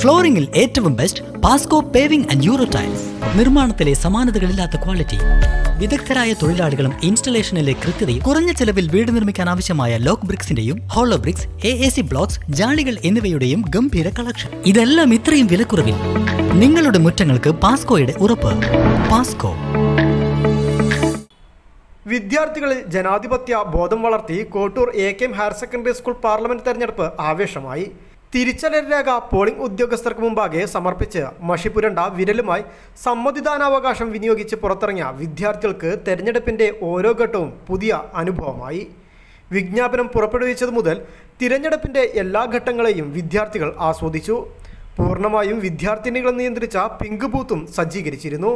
ഫ്ലോറിംഗിൽ ഏറ്റവും best Pasco paving and euro tiles നിർമ്മാണത്തിലെ സമാനതകളില്ലാത്ത ക്വാളിറ്റി വിദഗ്ധരായ തൊഴിലാളികളും ഇൻസ്റ്റലേഷനിലെ കൃത്യതയും കുറഞ്ഞ ചെലവിൽ വീട് നിർമ്മിക്കാൻ ആവശ്യമായ lock ബ്രിക്സിന്റെയും hollow bricks A A C blocks ജാളികൾ എന്നിവയുടെയും ഗംഭീര കളക്ഷൻ ഇതെല്ലാം ഇത്രയും വിലക്കുറവിൽ. നിങ്ങളുടെ മുറ്റങ്ങൾക്ക് പാസ്കോയുടെ ഉറപ്പ്. പാസ്കോ വിദ്യാർത്ഥികളിൽ ജനാധിപത്യ ബോധം വളർത്തി Kottoor A K M higher secondary school parliament തെരഞ്ഞെടുപ്പ് ആവേശമായി. തിരിച്ചറിയൽ രേഖ പോളിംഗ് ഉദ്യോഗസ്ഥർക്ക് മുമ്പാകെ സമർപ്പിച്ച് മഷിപുരണ്ട വിരലുമായി സമ്മതിദാനാവകാശം വിനിയോഗിച്ച് പുറത്തിറങ്ങിയ വിദ്യാർത്ഥികൾക്ക് തെരഞ്ഞെടുപ്പിന്റെ ഓരോ ഘട്ടവും പുതിയ അനുഭവമായി. വിജ്ഞാപനം പുറപ്പെടുവിച്ചതു മുതൽ തിരഞ്ഞെടുപ്പിന്റെ എല്ലാ ഘട്ടങ്ങളെയും വിദ്യാർത്ഥികൾ ആസ്വദിച്ചു. പൂർണമായും വിദ്യാർത്ഥിനികൾ നിയന്ത്രിച്ച പിങ്ക് ബൂത്തും സജ്ജീകരിച്ചിരുന്നു.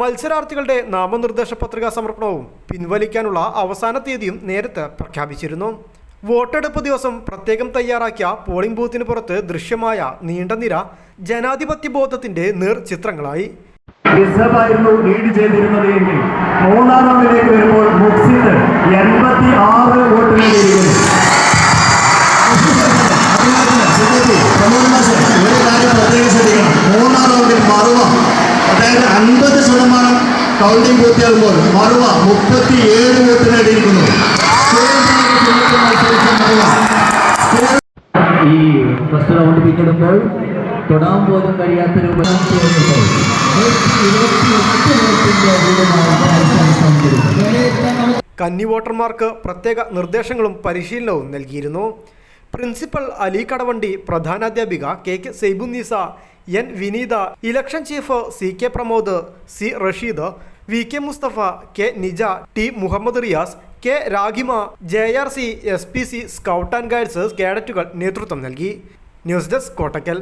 മത്സരാർത്ഥികളുടെ നാമനിർദ്ദേശ പത്രികാ സമർപ്പണവും പിൻവലിക്കാനുള്ള അവസാന തീയതിയും നേരത്തെ പ്രഖ്യാപിച്ചിരുന്നു. വോട്ടെടുപ്പ് ദിവസം പ്രത്യേകം തയ്യാറാക്കിയ പോളിംഗ് ബൂത്തിന് പുറത്ത് ദൃശ്യമായ നീണ്ട നിര ജനാധിപത്യ ബോധത്തിന്റെ നേർചിത്രങ്ങളായി ചിത്രങ്ങളായി. ലീഡ് ചെയ്തിരുന്നത് മൂന്നാം റൗണ്ടിലേക്ക് വരുമ്പോൾ മുക്സിന് എൺപത്തി ആറ് വോട്ട് നേടിയിരിക്കുന്നു ഒരു മൂന്നാം റൗണ്ടിൽ മറുവ അതായത് അൻപത് ശതമാനം കൗണ്ടിംഗ് പൂർത്തിയാകുമ്പോൾ മറുവ മുപ്പത്തി ഏഴ് വോട്ട് ഫസ്റ്റ് റൗണ്ട് പിന്നിടുമ്പോൾ തൊടാൻ പോലും കഴിയാത്ത കന്നി വോട്ടർമാർക്ക് പ്രത്യേക നിർദ്ദേശങ്ങളും പരിശീലനവും നൽകിയിരുന്നു. Principal Ali Kadavandi പ്രധാനാധ്യാപിക K K Saibunnisa N Vineetha election chief C K Pramod C Rasheed V K Musthafa K Nija T Muhammad Riyas K Ragima J R C S P C scout and guides കേഡറ്റുകൾ നേതൃത്വം നൽകി. News desk Kottakkal.